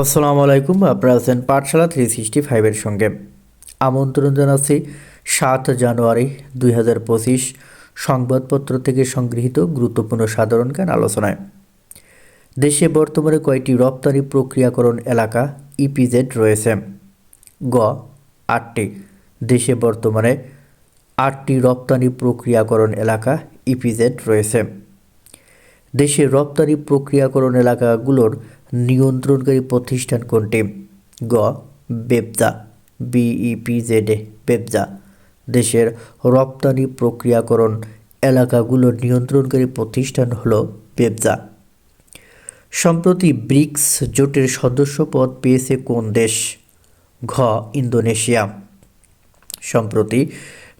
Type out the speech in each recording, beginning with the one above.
আসসালামু আলাইকুম, আপনারা আছেন পাঠশালা থ্রি সিক্সটি ফাইভের সঙ্গে। আমন্ত্রণ জানাচ্ছি সাত জানুয়ারি দুই হাজার পঁচিশ সংবাদপত্র থেকে সংগৃহীত গুরুত্বপূর্ণ সাধারণ জ্ঞান আলোচনায়। দেশে বর্তমানে কয়টি রপ্তানি প্রক্রিয়াকরণ এলাকা ইপিজেড রয়েছে। গ, আটটি। দেশে বর্তমানে আটটি রপ্তানি প্রক্রিয়াকরণ এলাকা ইপিজেড রয়েছে। দেশে রপ্তানি প্রক্রিয়াকরণ এলাকাগুলোর নিয়ন্ত্রণকারী প্রতিষ্ঠান কোনটি? গ বেবজা বিইপিজেডে বেবজা দেশের রপ্তানি প্রক্রিয়াকরণ এলাকাগুলোর নিয়ন্ত্রণকারী প্রতিষ্ঠান হলো বেবজা সম্প্রতি ব্রিক্স জোটের সদস্যপদ পেয়েছে কোন দেশ? ঘ, ইন্দোনেশিয়া। সম্প্রতি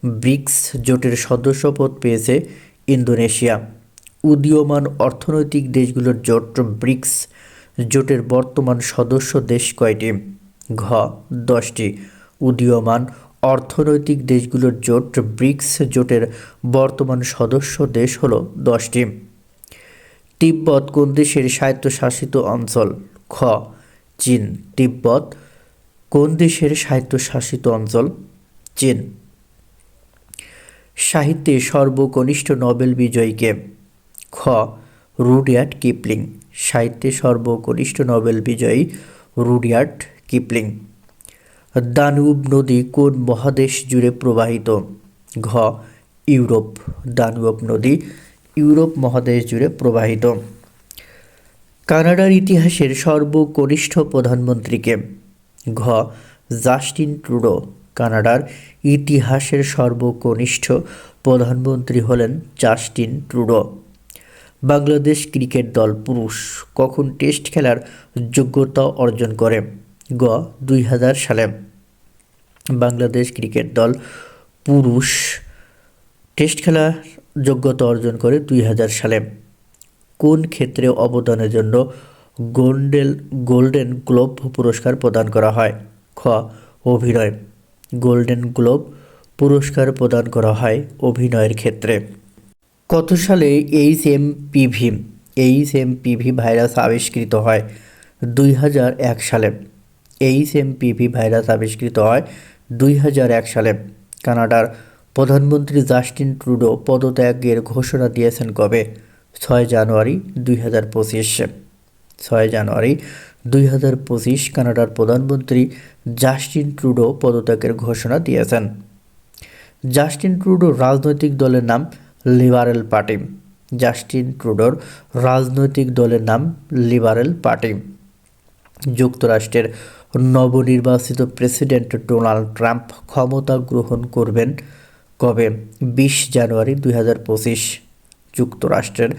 ব্রিক্স জোটের সদস্যপদ পেয়েছে ইন্দোনেশিয়া। উদীয়মান অর্থনৈতিক দেশগুলোর জোট ব্রিক্স জোটের বর্তমান সদস্য দেশ কয়টি? ঘ. দশটি। উদীয়মান অর্থনৈতিক দেশগুলোর জোট ব্রিক্স জোটের বর্তমান সদস্য দেশ হলো দশটি। তিব্বত কোন দেশের স্বায়ত্তশাসিত অঞ্চল? খ. চীন। তিব্বত কোন দেশের স্বায়ত্তশাসিত অঞ্চল? চীন। সাহিত্যে সর্বকনিষ্ঠ নোবেল বিজয়ীকে খ. রুডিয়ার্ড কিপলিং, সাহিত্যে সর্বকনিষ্ঠ নোবেল বিজয়ী রুডিয়ার্ড কিপলিং। দানুব নদী কোন মহাদেশ জুড়ে প্রবাহিত? ঘ. ইউরোপ। দানুব নদী ইউরোপ মহাদেশ জুড়ে প্রবাহিত। কানাডার ইতিহাসের সর্বকনিষ্ঠ প্রধানমন্ত্রীকে। ঘ. জাস্টিন ট্রুডো, কানাডার ইতিহাসের সর্বকনিষ্ঠ প্রধানমন্ত্রী হলেন জাস্টিন ট্রুডো। বাংলাদেশ ক্রিকেট দল পুরুষ কখন টেস্ট খেলার যোগ্যতা অর্জন করে? গ, দুই হাজার সালে। বাংলাদেশ ক্রিকেট দল পুরুষ টেস্ট খেলার যোগ্যতা অর্জন করে দুই হাজার সালে। কোন ক্ষেত্রে অবদানের জন্য গোল্ডেল গোল্ডেন গ্লোব পুরস্কার প্রদান করা হয়? খ, অভিনয়। গোল্ডেন গ্লোব পুরস্কার প্রদান করা হয় অভিনয়ের ক্ষেত্রে। কত সালে H M P V H M P V virus আবিষ্কৃত হয়? দুই হাজার এক সালে। এইচ এম পিভি ভাইরাস আবিষ্কৃত হয় দুই হাজার এক সালে। কানাডার প্রধানমন্ত্রী জাস্টিন ট্রুডো পদত্যাগের ঘোষণা দিয়েছেন কবে? ছয় জানুয়ারি দুই হাজার পঁচিশ। ছয় জানুয়ারি দুই হাজার পঁচিশ কানাডার প্রধানমন্ত্রী জাস্টিন ট্রুডো পদত্যাগের ঘোষণা দিয়েছেন। জাস্টিন ট্রুডো রাজনৈতিক দলের নাম লিবারেল পার্টি। জাস্টিন ট্রুডোর রাজনৈতিক দলের নাম লিবারেল পার্টি। যুক্তরাষ্ট্রের নবনির্বাচিত প্রেসিডেন্ট ডোনাল্ড ট্রাম্প ক্ষমতা গ্রহণ করবেন কবে? বিশ জানুয়ারি দুই হাজার পঁচিশ। যুক্তরাষ্ট্রের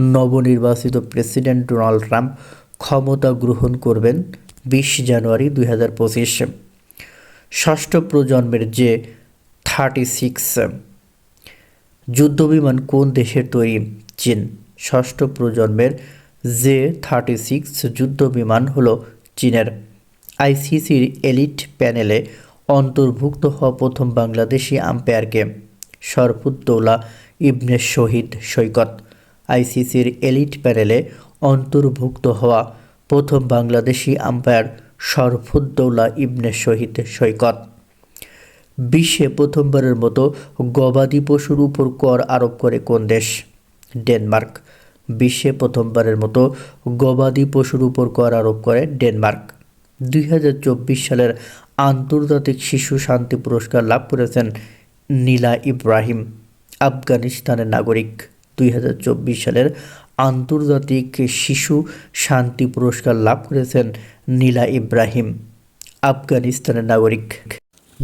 নবনির্বাচিত প্রেসিডেন্ট ডোনাল্ড ট্রাম্প ক্ষমতা গ্রহণ করবেন বিশ জানুয়ারি দুই হাজার পঁচিশ। ষষ্ঠ প্রজন্মের যে থার্টি সিক্স যুদ্ধবিমান কোন দেশের তৈরি? চীন। ষষ্ঠ প্রজন্মের জে থার্টি সিক্স যুদ্ধবিমান হল চীনের। আইসিসির এলিট প্যানেলে অন্তর্ভুক্ত হওয়া প্রথম বাংলাদেশি আম্পায়ারকে শরফুদ্দৌলা ইবনে শহীদ সৈকত। আইসিসির এলিট প্যানেলে অন্তর্ভুক্ত হওয়া প্রথম বাংলাদেশি আম্পায়ার শরফুদ্দৌলা ইবনে শহীদ সৈকত। বিশ্বে প্রথমবারের মতো গবাদি পশুর উপর কর আরোপ করে কোন দেশ? ডেনমার্ক। বিশ্বে প্রথমবারের মতো গবাদি পশুর উপর কর আরোপ করে ডেনমার্ক। দুই হাজার চব্বিশ সালের আন্তর্জাতিক শিশু শান্তি পুরস্কার লাভ করেছেন নীলা ইব্রাহিম, আফগানিস্তানের নাগরিক। দুই হাজার চব্বিশ সালের আন্তর্জাতিক শিশু শান্তি পুরস্কার লাভ করেছেন নীলা ইব্রাহিম, আফগানিস্তানের নাগরিক।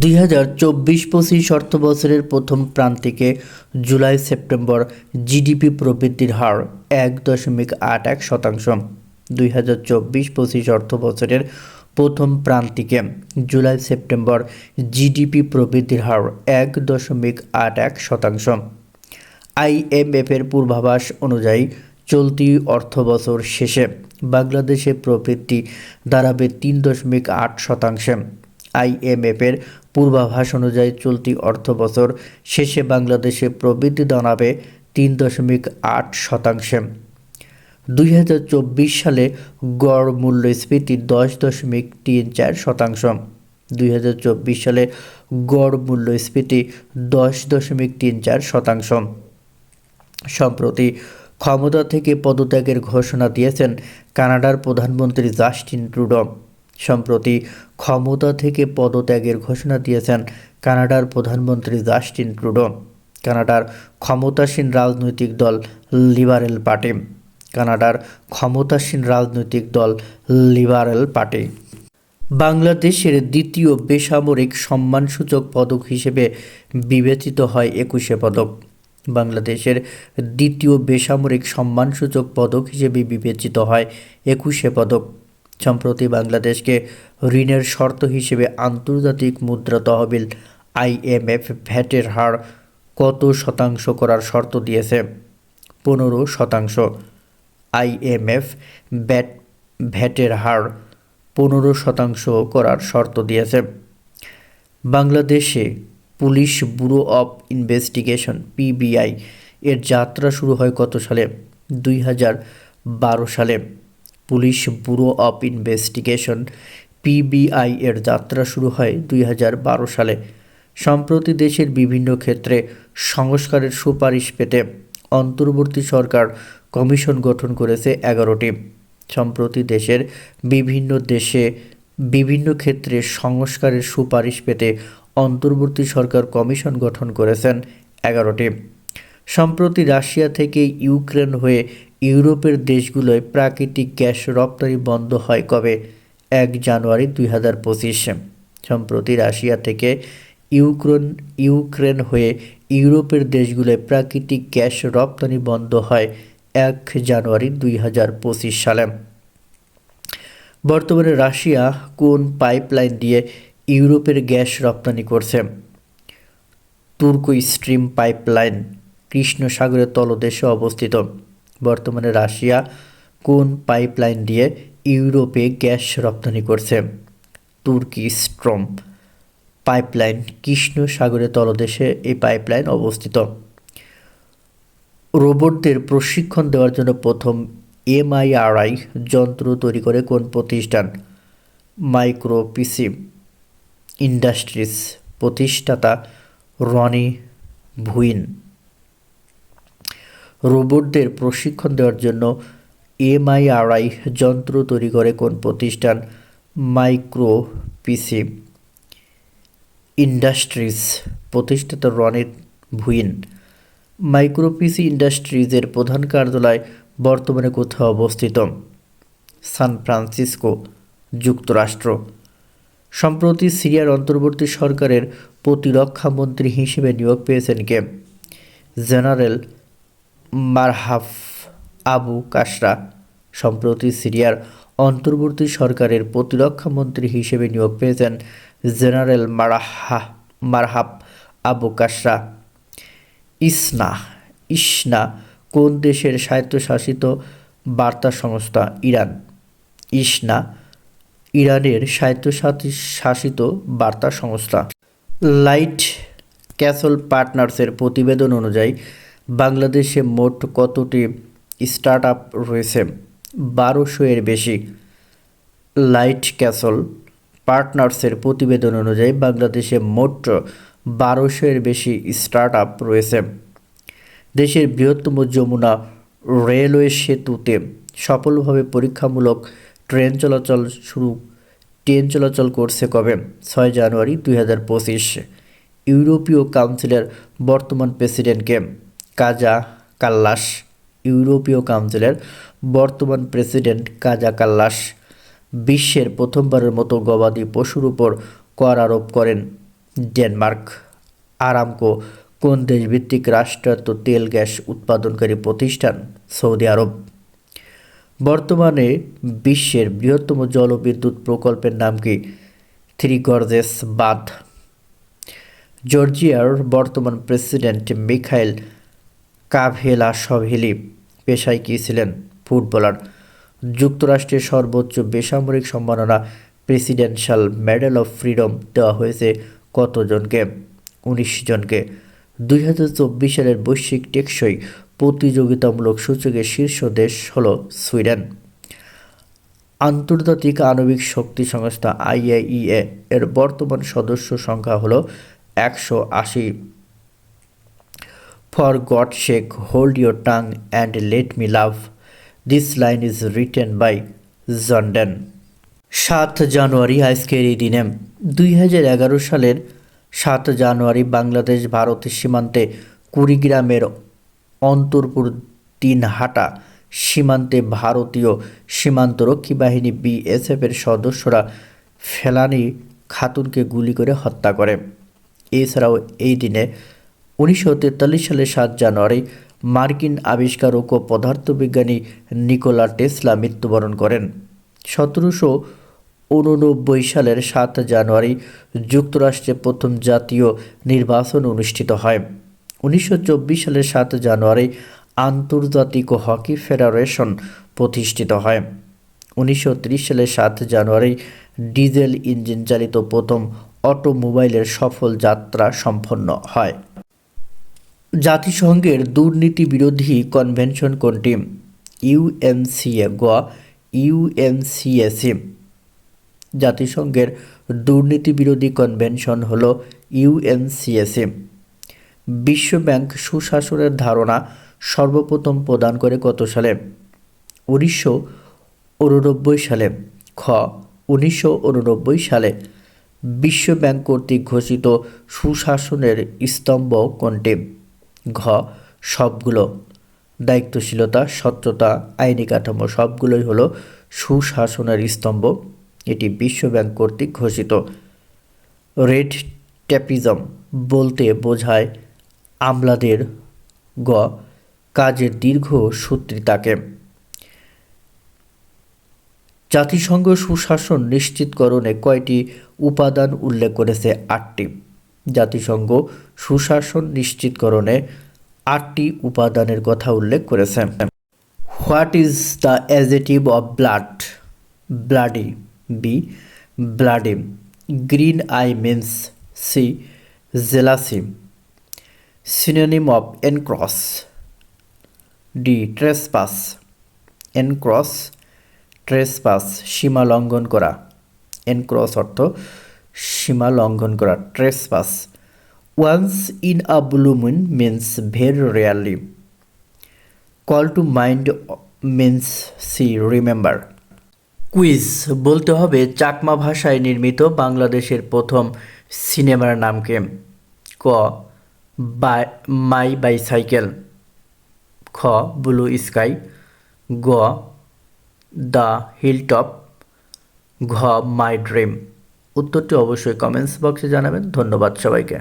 দুই হাজার চব্বিশ পঁচিশ অর্থ বছরের প্রথম প্রান্তিকে জুলাই সেপ্টেম্বর জিডিপি প্রবৃদ্ধির হার এক দশমিক আট এক শতাংশ। দুই হাজার চব্বিশ পঁচিশ অর্থ বছরের প্রথম প্রান্তিকে জুলাই সেপ্টেম্বর জিডিপি প্রবৃদ্ধির হার এক দশমিক আট এক শতাংশ। আইএমএফের পূর্বাভাস অনুযায়ী চলতি অর্থবছর শেষে বাংলাদেশে প্রবৃদ্ধি দাঁড়াবে তিন দশমিক আট শতাংশে। আইএমএফের পূর্বাভাস অনুযায়ী চলতি অর্থবছর শেষে বাংলাদেশে প্রবৃদ্ধি দাঁড়াবে তিন দশমিক আট শতাংশে। দুই হাজার চব্বিশ সালে গড় মূল্যস্ফীতি দশ দশমিক তিন চার শতাংশ। দুই হাজার চব্বিশ সালে গড় মূল্যস্ফীতি দশ দশমিক তিন চার শতাংশ। সম্প্রতি ক্ষমতা থেকে পদত্যাগের ঘোষণা দিয়েছেন কানাডার প্রধানমন্ত্রী জাস্টিন ট্রুডো। সম্প্রতি ক্ষমতা থেকে পদত্যাগের ঘোষণা দিয়েছেন কানাডার প্রধানমন্ত্রী জাস্টিন ট্রুডো। কানাডার ক্ষমতাসীন রাজনৈতিক দল লিবারেল পার্টি। কানাডার ক্ষমতাসীন রাজনৈতিক দল লিবারেল পার্টি। বাংলাদেশের দ্বিতীয় বেসামরিক সম্মানসূচক পদক হিসেবে বিবেচিত হয় একুশে পদক। বাংলাদেশের দ্বিতীয় বেসামরিক সম্মানসূচক পদক হিসেবে বিবেচিত হয় একুশে পদক। সম্প্রতি বাংলাদেশকে ঋণের শর্ত হিসেবে আন্তর্জাতিক মুদ্রা তহবিল আইএমএফ ভ্যাটের হার কত শতাংশ করার শর্ত দিয়েছে? পনেরো শতাংশ। আইএমএফ ব্যাট ভ্যাটের হার পনেরো শতাংশ করার শর্ত দিয়েছে। বাংলাদেশে police bureau of investigation PBI এর যাত্রা শুরু হয় কত সালে? দুই হাজার বারো সালে। Police bureau of investigation PBI এর যাত্রা শুরু হয় দুই হাজার বারো সালে। সম্প্রতি দেশের বিভিন্ন ক্ষেত্রে সংস্কারের সুপারিশ পেতে অন্তর্বর্তী সরকার কমিশন গঠন করেছে এগারোটি। সম্প্রতি দেশের বিভিন্ন দেশে বিভিন্ন ক্ষেত্রে সংস্কারের সুপারিশ পেতে অন্তর্বর্তী সরকার কমিশন গঠন করেছেন এগারোটি। সম্প্রতি রাশিয়া থেকে ইউক্রেন হয়ে ইউরোপের দেশগুলোয় প্রাকৃতিক গ্যাস রপ্তানি বন্ধ হয় কবে? এক জানুয়ারি দুই হাজার পঁচিশে। সম্প্রতি রাশিয়া থেকে ইউক্রেন ইউক্রেন হয়ে ইউরোপের দেশগুলোয় প্রাকৃতিক গ্যাস রপ্তানি বন্ধ হয় এক জানুয়ারি দুই হাজার পঁচিশ সালে। বর্তমানে রাশিয়া কোন পাইপলাইন দিয়ে ইউরোপের গ্যাস রপ্তানি করছে? তুর্কো স্ট্রিম পাইপলাইন কৃষ্ণ সাগরের তলদেশে অবস্থিত। বর্তমানে রাশিয়া কোন পাইপলাইন দিয়ে ইউরোপে গ্যাস রপ্তানি করছে? তুর্কি স্ট্রম পাইপলাইন কৃষ্ণ সাগরের তলদেশে এই পাইপলাইন অবস্থিত। রোবটদের প্রশিক্ষণ দেওয়ার জন্য প্রথম এমআইআরআই যন্ত্র তৈরি করে কোন প্রতিষ্ঠান? মাইক্রো পিসি ইন্ডাস্ট্রিজ প্রতিষ্ঠাতা রনি ভুইন। রোবটদের প্রশিক্ষণ দেওয়ার জন্য এমআইআরআই যন্ত্র তৈরি করে কোন প্রতিষ্ঠান? Micro PC industries. প্রতিষ্ঠাতা রনিত ভুইন। মাইক্রোপিসি ইন্ডাস্ট্রিজের প্রধান কার্যালয় বর্তমানে কোথাও অবস্থিত? সান ফ্রান্সিসকো, যুক্তরাষ্ট্র। সম্প্রতি সিরিয়ার অন্তর্বর্তী সরকারের প্রতিরক্ষা মন্ত্রী হিসেবে নিয়োগ পেয়েছেন কে? জেনারেল মারহাফ আবু কাশরা সম্প্রতি সিরিয়ার অন্তর্বর্তী সরকারের প্রতিরক্ষা মন্ত্রী হিসেবে নিয়োগ পেয়েছেন জেনারেল মারাহা মারহাব আবু কাশরা ইসনা ইসনা কোন দেশের স্বায়ত্তশাসিত বার্তা সংস্থা? ইরান। ইসনা ইরানের স্বায়ত্তশাসিত শাসিত বার্তা সংস্থা। লাইট ক্যাসল পার্টনার্সের প্রতিবেদন অনুযায়ী বাংলাদেশে মোট কতটি স্টার্ট আপ রয়েছে? বারোশো এর বেশি। লাইট ক্যাসল পার্টনার্সের প্রতিবেদন অনুযায়ী বাংলাদেশে মোট বারোশো এর বেশি স্টার্ট আপ রয়েছে। দেশের বৃহত্তম যমুনা রেলওয়ে সেতুতে সফলভাবে পরীক্ষামূলক ট্রেন চলাচল শুরু, ট্রেন চলাচল করছে কবে? ছয় জানুয়ারি দুই হাজার পঁচিশ। ইউরোপীয় কাউন্সিলের বর্তমান প্রেসিডেন্টকে কাজা কাল্লাস ইউরোপীয় কাউন্সিলের বর্তমান প্রেসিডেন্ট কাজা কাল্লাস বিশ্বের প্রথমবারের মতো গবাদি পশুর উপর কর আরোপ করেন। ডেনমার্ক, আরামকো, কোন দেশভিত্তিক রাষ্ট্রায়ত্ত তেল, গ্যাস উৎপাদনকারী প্রতিষ্ঠান? Saudi Arab. বর্তমানে বিশ্বের বৃহত্তম জলবিদ্যুৎ প্রকল্পের নাম কি? থ্রি গর্জেস বাঁধ। জর্জিয়ার বর্তমান প্রেসিডেন্ট মিখাইল কাভেলাসভেলি পেশায় কী ছিলেন? ফুটবলার, যুক্তরাষ্ট্রের সর্বোচ্চ বেসামরিক সম্মাননা প্রেসিডেন্সিয়াল মেডেল অফ ফ্রিডম দেওয়া হয়েছে কতজনকে? উনিশ জনকে। দুই হাজার চব্বিশ সালের বৈশ্বিক টেকসই প্রতিযোগিতামূলক সূচকের শীর্ষ দেশ হল সুইডেন। আন্তর্জাতিক আণবিক শক্তি সংস্থা আইএইএ এর বর্তমান সদস্য সংখ্যা হলো একশো আশি। For God shake hold your tongue and let me love this line is written by John Donne সাত জানুয়ারি আজকের এই দিনে দুই হাজার এগারো সালের সাত জানুয়ারি বাংলাদেশ ভারতের সীমান্তে কুড়িগ্রামের অন্তরপুর দিনহাটা সীমান্তে ভারতীয় সীমান্তরক্ষী বাহিনী বিএসএফের সদস্যরা ফেলানি খাতুনকে গুলি করে হত্যা করে। এছাড়াও এই দিনে উনিশশো তেতাল্লিশ সালের সাত জানুয়ারি মার্কিন আবিষ্কারক ও পদার্থবিজ্ঞানী নিকোলা টেসলা মৃত্যুবরণ করেন। সতেরোশো উননব্বই সালের সাত জানুয়ারি যুক্তরাষ্ট্রে প্রথম জাতীয় নির্বাচন অনুষ্ঠিত হয়। উনিশশো চব্বিশ সালের সাত জানুয়ারি আন্তর্জাতিক হকি ফেডারেশন প্রতিষ্ঠিত হয়। উনিশশো ত্রিশ সালের সাত জানুয়ারি ডিজেল ইঞ্জিন চালিত প্রথম অটোমোবাইলের সফল যাত্রা সম্পন্ন হয়। জাতিসংঘের দুর্নীতি বিরোধী কনভেনশন কোনটি? ইউএনসিএ গোয়া। ইউএনসিএসি জাতিসংঘের দুর্নীতি বিরোধী কনভেনশন হল ইউএনসিএসি বিশ্বব্যাংক সুশাসনের ধারণা সর্বপ্রথম প্রদান করে কত সালে? উনিশশো উননব্বই সালে। খ, উনিশশো উননব্বই সালে। বিশ্বব্যাংক কর্তৃক ঘোষিত সুশাসনের স্তম্ভ কোনটি? ঘ, সবগুলো দায়িত্বশীলতা স্বচ্ছতা আইনি কাঠামো, সবগুলোই হলো সুশাসনের স্তম্ভ। এটি বিশ্বব্যাংক কর্তৃক ঘোষিত। রেড ট্যাপিজম বলতে বোঝায় আমলাদের গ, কাজের দীর্ঘ সূত্রিতাকে। জাতিসংঘ সুশাসন নিশ্চিতকরণে কয়টি উপাদান উল্লেখ করেছে? আটটি। জাতিসংঘ সুশাসন নিশ্চিতকরণে আটটি উপাদানের কথা উল্লেখ করেছে। What is the adjective of blood bloody B bloody green eye means see jealousy synonym of encroach D trespass encroach trespass সীমা লঙ্ঘন করা। এনক্রস অর্থ সীমা লঙ্ঘন করা trespass once in a blue moon means very rarely call to mind means see remember quiz বলতে হবে চাকমা ভাষায় নির্মিত বাংলাদেশের প্রথম সিনেমার নামকে ক, বাই, মাই বাইসাইকেল, খ, ব্লু স্কাই, গ, দ্য হিলটপ, ঘ, মাই ড্রিম। উত্তরটি অবশ্যই কমেন্টস বক্সে জানাবেন। ধন্যবাদ সবাইকে।